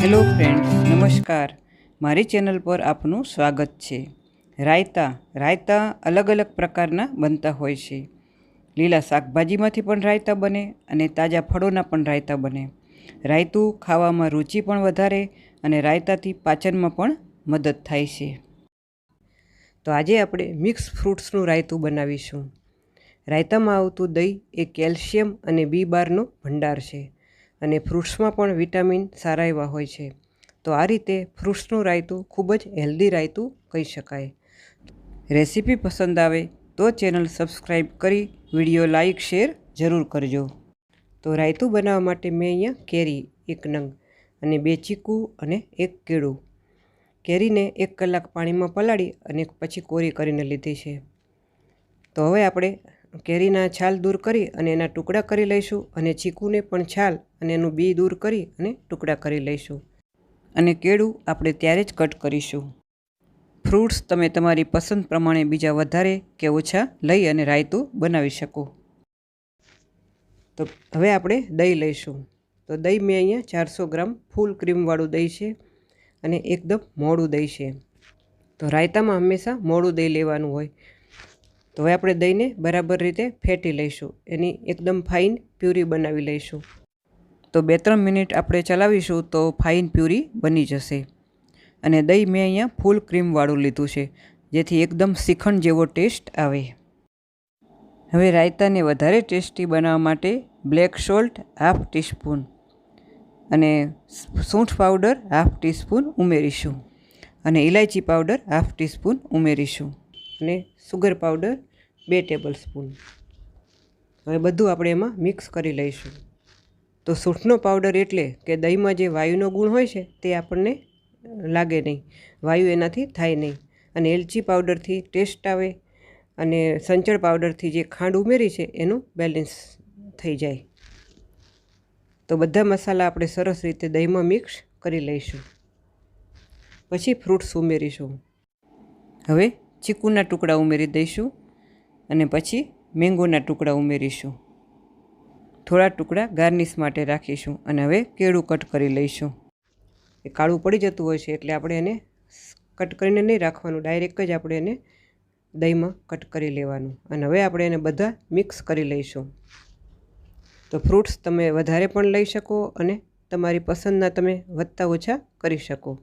Hello friends, નમસ્કાર. મારી channel પર આપનું સ્વાગત છે. રાયતા રાયતા અલગ અલગ પ્રકારના બનતા હોય છે. લીલા શાકભાજીમાંથી પણ રાયતા બને અને તાજા ફળોના પણ રાયતા બને. રાયતું ખાવામાં રુચિ પણ વધારે અને રાયતાથી પાચનમાં પણ મદદ થાય છે. તો આજે આપણે મિક્સ ફ્રૂટ્સનું રાયતું બનાવીશું. રાયતામાં આવતું દહીં એ કેલ્શિયમ અને બી બારનો ભંડાર છે. અને ફ્રૂટ્સમાં પણ વિટામિન સારા એવા હોય છે. તો આ રીતે ફ્રૂટ્સનું રાયતું ખૂબ જ હેલ્ધી રાયતું કહી શકાય. રેસીપી પસંદ આવે તો ચેનલ સબસ્ક્રાઈબ કરી વીડિયો લાઈક શેર જરૂર કરજો. તો રાયતું બનાવવા માટે મેં અહીંયા કેરી એક નંગ અને બે ચીકુ અને એક કેળું. કેરીને એક કલાક પાણીમાં પલાળી અને પછી કોરી કરીને લીધી છે. તો હવે આપણે કેરીના છાલ દૂર કરી અને એના ટુકડા કરી લઈશું અને ચીકુને પણ છાલ અને એનું બી દૂર કરી અને ટુકડા કરી લઈશું. અને કેળું આપણે ત્યારે જ કટ કરીશું. ફ્રૂટ્સ તમે તમારી પસંદ પ્રમાણે બીજા વધારે કે ઓછા લઈ અને રાયતું બનાવી શકો. તો હવે આપણે દહીં લઈશું. તો દહીં મેં અહીંયા ચારસો ગ્રામ ફૂલ ક્રીમવાળું દહીં છે અને એકદમ મોડું દહીં છે. તો રાયતામાં હંમેશા મોડું દહીં લેવાનું હોય. તો હવે આપણે દહીંને બરાબર રીતે ફેટી લઈશું. એની એકદમ ફાઇન પ્યુરી બનાવી લઈશું. તો બે ત્રણ મિનિટ આપણે ચલાવીશું તો ફાઇન પ્યુરી બની જશે. અને દહીં મેં અહીંયા ફૂલ ક્રીમવાળું લીધું છે, જેથી એકદમ શ્રીખંડ જેવો ટેસ્ટ આવે. હવે રાયતાને વધારે ટેસ્ટી બનાવવા માટે બ્લેક સોલ્ટ હાફ ટીસ્પૂન અને સૂંઠ પાવડર હાફ ટીસ્પૂન ઉમેરીશું. અને ઇલાયચી પાવડર હાફ ટીસ્પૂન ઉમેરીશું. અને સુગર પાવડર બે ટેબલ સ્પૂન હવે બધું આપણે એમાં મિક્સ કરી લઈશું. તો સૂંઠનો પાવડર એટલે કે દહીંમાં જે વાયુનો ગુણ હોય છે તે આપણને લાગે નહીં. વાયુ એનાથી થાય નહીં. અને એલચી પાવડરથી ટેસ્ટ આવે અને સંચળ પાવડરથી જે ખાંડ ઉમેરી છે એનું બેલેન્સ થઈ જાય. તો બધા મસાલા આપણે સરસ રીતે દહીંમાં મિક્સ કરી લઈશું. પછી ફ્રૂટ્સ ઉમેરીશું. હવે ચીકુના ટુકડા ઉમેરી દઈશું. અને પછી મેંગોના ટુકડા ઉમેરીશું. થોડા ટુકડા ગાર્નિશ માટે રાખીશું અને હવે કેળું કટ કરી લઈશું. એ કાળું પડી જતું હોય છે એટલે આપણે એને કટ કરીને નહીં રાખવાનું, ડાયરેક્ટ જ આપણે એને દહીંમાં કટ કરી લેવાનું. અને હવે આપણે એને બધા મિક્સ કરી લઈશું. તો ફ્રૂટ્સ તમે વધારે પણ લઈ શકો અને તમારી પસંદના તમે વધતા ઓછા કરી શકો.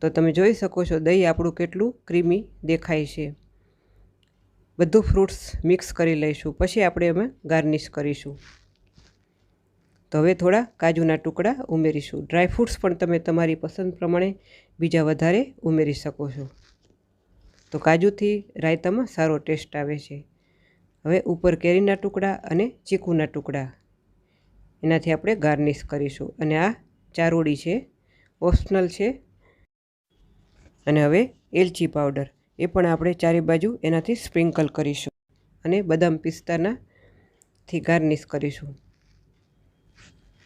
તો તમે જોઈ શકો છો દહીં આપણું કેટલું ક્રીમી દેખાય છે. બધું ફ્રૂટ્સ મિક્સ કરી લઈશું. પછી આપણે એમાં ગાર્નિશ કરીશું. તો હવે થોડા કાજુના ટુકડા ઉમેરીશું. ડ્રાય ફ્રૂટ્સ પણ તમે તમારી પસંદ પ્રમાણે બીજા વધારે ઉમેરી શકો છો. તો કાજુથી રાયતામાં સારો ટેસ્ટ આવે છે. હવે ઉપર કેરીના ટુકડા અને ચીકુના ટુકડા. એનાથી આપણે ગાર્નિશ કરીશું. અને આ ચારોડી છે. ઓપ્શનલ છે. અને હવે એલચી પાવડર એ પણ આપણે ચારે બાજુ એનાથી સ્પ્રિંકલ કરીશું અને બદામ પિસ્તાના થી ગાર્નિશ કરીશું.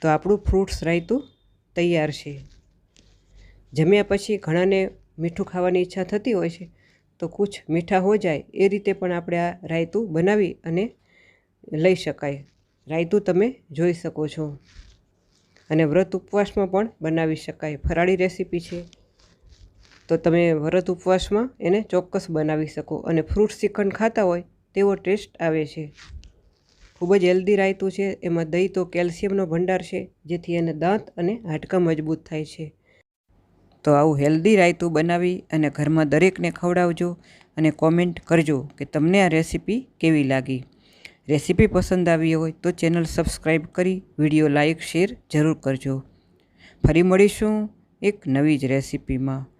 તો આપણું ફ્રૂટ્સ રાયતું તૈયાર છે. જમ્યા પછી ઘણાને મીઠું ખાવાની ઈચ્છા થતી હોય છે, તો કુછ મીઠા હો જાય એ રીતે પણ આપણે આ રાયતું બનાવી અને લઈ શકાય. રાયતું તમે જોઈ શકો છો. અને વ્રત ઉપવાસમાં પણ બનાવી શકાય. ફરાળી રેસીપી છે. તો તમે વ્રત ઉપવાસમાં એને ચોક્કસ બનાવી શકો અને ફ્રૂટ શ્રીખંડ ખાતા હોય તેવો ટેસ્ટ આવે છે. ખૂબ જ હેલ્ધી રાયતું છે. એમાં દહીં તો કેલ્શિયમનો ભંડાર છે, જેથી એને દાંત અને હાડકાં મજબૂત થાય છે. તો આવું હેલ્ધી રાયતું બનાવી અને ઘરમાં દરેકને ખવડાવજો અને કોમેન્ટ કરજો કે તમને આ રેસીપી કેવી લાગી. રેસીપી પસંદ આવી હોય તો ચેનલ સબસ્ક્રાઈબ કરી વીડિયો લાઇક શેર જરૂર કરજો. ફરી મળીશું એક નવી જ રેસીપીમાં